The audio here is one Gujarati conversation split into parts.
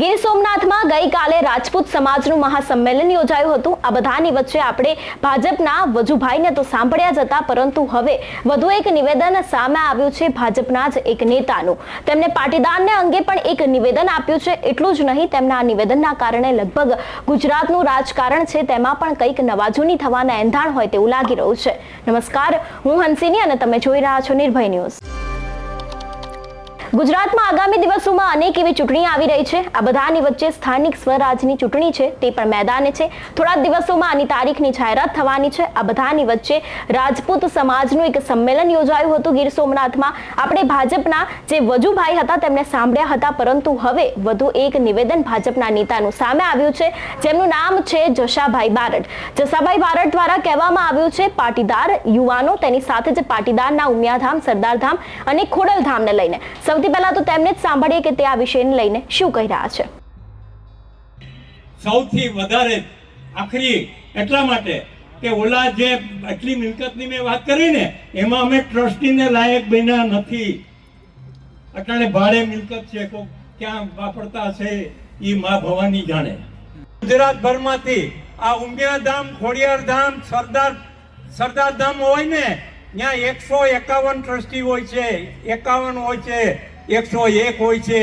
ગીર સોમનાથમાં ગઈકાલે રાજપૂત સમાજનું મહાસંમેલન યોજાયું હતું. આ બધાની વચ્ચે આપણે ભાજપના વજુભાઈને તો સાંભળ્યા જ હતા, પરંતુ હવે વધુ એક નિવેદન સામે આવ્યું છે ભાજપના જ એક નેતાનું. તેમણે પાટીદારને અંગે પણ એક નિવેદન આપ્યું છે. એટલું જ નહીં, તેમના આ નિવેદનના કારણે લગભગ ગુજરાતનું રાજકારણ છે તેમાં પણ કંઈક નવાજૂની થવાના એંધાણ હોય તેવું લાગી રહ્યું છે. નમસ્કાર, હું હંસિની અને તમે જોઈ રહ્યા છો નિર્ભય ન્યૂઝ. ગુજરાતમાં આગામી દિવસોમાં અનેક એવી ચૂંટણી આવી રહી છે. આ બધાની વચ્ચે સ્થાનિક સ્વરાજની ચૂંટણી છે, તે પણ મેદાને છે. થોડા દિવસોમાં આની તારીખની જાહેરાત થવાની છે. આ બધાની વચ્ચે રાજપૂત સમાજનું એક સંમેલન યોજાયું હતું ગીર સોમનાથમાં. આપણે ભાજપના જે વજુભાઈ હતા તેમને સાંભળ્યા હતા, પરંતુ હવે વધુ એક નિવેદન ભાજપના નેતાનું સામે આવ્યું છે. જેમનું નામ છે જશાભાઈ બારડ. જશાભાઈ બારડ દ્વારા કહેવામાં આવ્યું છે, પાટીદાર યુવાનો, તેની સાથે જ પાટીદારના ઉમિયાધામ, સરદારધામ અને ખોડલધામને લઈને. સૌથી પહેલા તો તેમને જ સાંભળીએ કે તે આ વિષયને લઈને શું કહી રહ્યા છે. સૌથી વધારે આખરી એટલા માટે કે ઓલા જે આટલી મિલકતની મેં વાત કરી ને, એમાં અમે ટ્રસ્ટીને લાયક બન્યા નથી. અટાણે ભાડે મિલકત છે, કોક ક્યાં વાપરતા છે એ મા ભવાની જાણે. ગુજરાત ભરમાંથી આ ઉમિયાધામ, ખોડિયારધામ, સરદાર સરદાર ધામ હોય ને ત્યાં એકસો એકાવન ટ્રસ્ટી હોય છે, એકાવન હોય છે, એકસો એક હોય છે.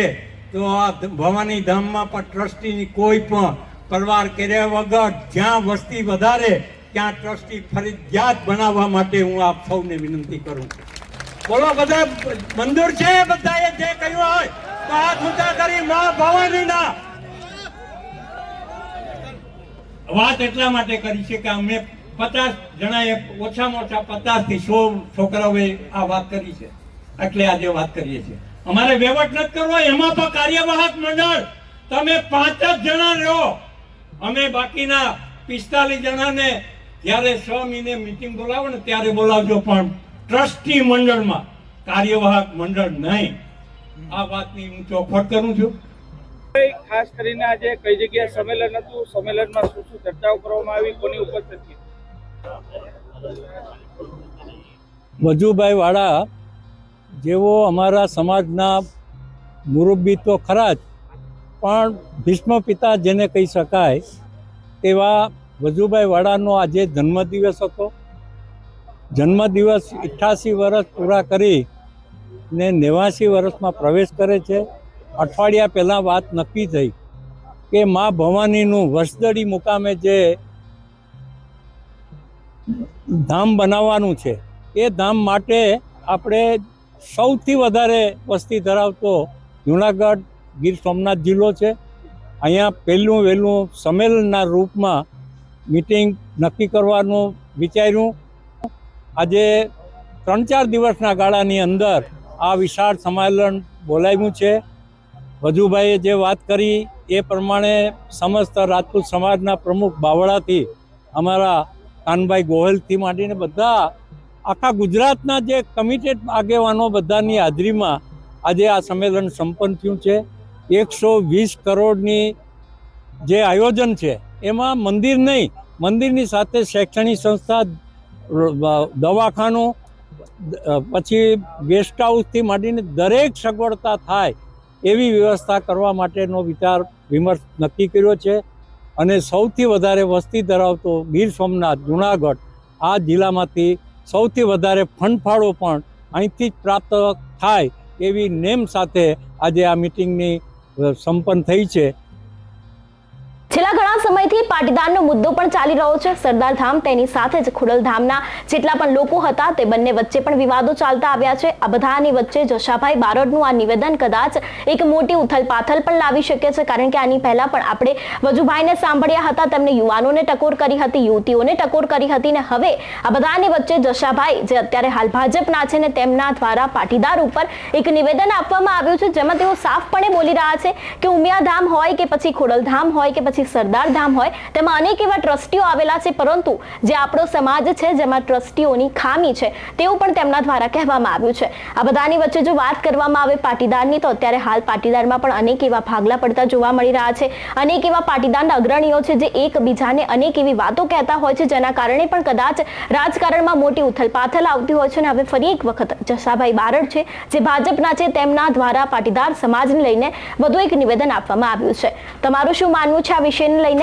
તો આ ભવાની ધામમાં પણ ટ્રસ્ટીની કોઈ પણ પરવાર કર્યા વગર જ્યાં વસ્તી વધારે, ત્યાં ટ્રસ્ટી ફરજિયાત બનાવવા માટે હું આપ સૌને વિનંતી કરું છું. બોલો, બધા મંદિર છે? બધાએ જે કહ્યું હોય, તો હાથ ઊંચા કરી, માં ભવાનીના. વાત એટલા માટે કરી છે કે અમે પચાસ જણાએ ઓછામાં ઓછા પચાસથી સો છોકરાઓએ આ વાત કરી છે. એટલે આજે વાત કરીએ છીએ. અમારે વહીવટ નથી કરવો, એમાં પણ કાર્યવાહક મંડળ. તમે પાંચ જ જણા રહ્યો અમે બાકીના પિસ્તાલીસ જણાને જ્યારે છ મહિને મીટિંગ બોલાવો ને ત્યારે બોલાવજો, પણ ટ્રસ્ટી મંડળમાં કાર્યવાહક મંડળ નહીં. આ વાતની હું ચોખવટ કરું છું. ખાસ કરીને આજે કઈ જગ્યાએ સંમેલન હતું? સંમેલનમાં શું શું ચર્ચાઓ કરવામાં આવી? કોની ઉપસ્થિતિ વજુભાઈ વાળા જેવો અમારા સમાજના મુરબ્બી તો ખરા જ, પણ ભીષ્મ પિતા જેને કહી શકાય તેવા વજુભાઈ વાળાનો આજે જન્મદિવસ હતો. જન્મદિવસ અઠ્ઠાસી વર્ષ પૂરા કરી ને નેવાસી વર્ષમાં પ્રવેશ કરે છે. અઠવાડિયા પહેલાં વાત નક્કી થઈ કે મા ભવાનીનું વર્ષદડી મુકામે જે ધામ બનાવવાનું છે. એ ધામ માટે આપણે સૌથી વધારે વસ્તી ધરાવતો જુનાગઢ ગીર સોમનાથ જિલ્લો છે. અહીંયા પહેલું વહેલું સંમેલનના રૂપમાં મિટિંગ નક્કી કરવાનું વિચાર્યું. આજે ત્રણ ચાર દિવસના ગાળાની અંદર આ વિશાળ સંમેલન બોલાવ્યું છે. વજુભાઈએ જે વાત કરી એ પ્રમાણે સમસ્ત રાજપૂત સમાજના પ્રમુખ બાવળાથી અમારા કાનભાઈ ગોહિલથી માંડીને બધા આખા ગુજરાતના જે કમિટેડ આગેવાનો બધાની હાજરીમાં આજે આ સંમેલન સંપન્ન થયું છે. એકસો વીસ કરોડની જે આયોજન છે, એમાં મંદિર નહીં, મંદિરની સાથે શૈક્ષણિક સંસ્થા, દવાખાનું પછી ગેસ્ટ હાઉસથી માંડીને દરેક સગવડતા થાય એવી વ્યવસ્થા કરવા માટેનો વિચાર, વિમર્શ નક્કી કર્યો છે. અને સૌથી વધારે વસ્તી ધરાવતો ગીર સોમનાથ, જુનાગઢ, આ જિલ્લામાંથી સૌથી વધારે ફંડફાળો પણ અહીંથી જ પ્રાપ્ત થાય એવી નેમ સાથે આજે આ મિટિંગની સંપન્ન થઈ છે. સમયથી પાટીદારનો મુદ્દો પણ ચાલી રહ્યો છે. સરદાર ધામ તેની સાથે જ ખોડલધામના જેટલા પણ લોકો હતા તે બંને વચ્ચે પણ વિવાદો ચાલતા આવ્યા છે. આ બધાની વચ્ચે જશાભાઈ બારોટનું આ નિવેદન કદાચ એક મોટી ઉથલપાથલ પણ લાવી શકે છે, કારણ કે આની પહેલા પણ આપણે વજુભાઈને સાંભળ્યા હતા. તેમને યુવાનોને ટકોર કરી હતી, યુવતીઓને ટકોર કરી હતી ને હવે આ બધાની વચ્ચે જશાભાઈ, જે અત્યારે હાલ ભાજપના છે ને તેમના દ્વારા પાટીદાર ઉપર એક નિવેદન આપવામાં આવ્યું છે, જેમાં તેઓ સાફપણે બોલી રહ્યા છે કે ઉમિયાધામ હોય કે પછી ખોડલધામ હોય કે પછી સરદાર ધામ હોય, તેમાં અનેક એવા ટ્રસ્ટીઓ આવેલા છે, પરંતુ જે આપણો સમાજ છે, જેમાં ટ્રસ્ટીઓની ખામી છે, તેવું પણ તેમના દ્વારા કહેવામાં આવ્યું છે. આ બધાની વચ્ચે જો વાત કરવામાં આવે પાટીદારની, તો અત્યારે હાલ પાટીદારમાં પણ અનેક એવા ભાગલા પડતા જોવા મળી રહ્યા છે. અનેક એવા પાટીદારના અગ્રણીઓ છે, જે એકબીજાને અનેક એવી વાતો કહેતા હોય છે, જેના કારણે પણ કદાચ રાજકારણમાં મોટી ઉથલપાથલ આવતી હોય છે. અને હવે ફરી એક વખત જસાભાઈ બારડ છે, જે ભાજપના છે, તેમના દ્વારા પાટીદાર સમાજને લઈને વધુ એક નિવેદન આપવામાં આવ્યું છે. તમારું શું માનવું છે આ વિષયને લઈને?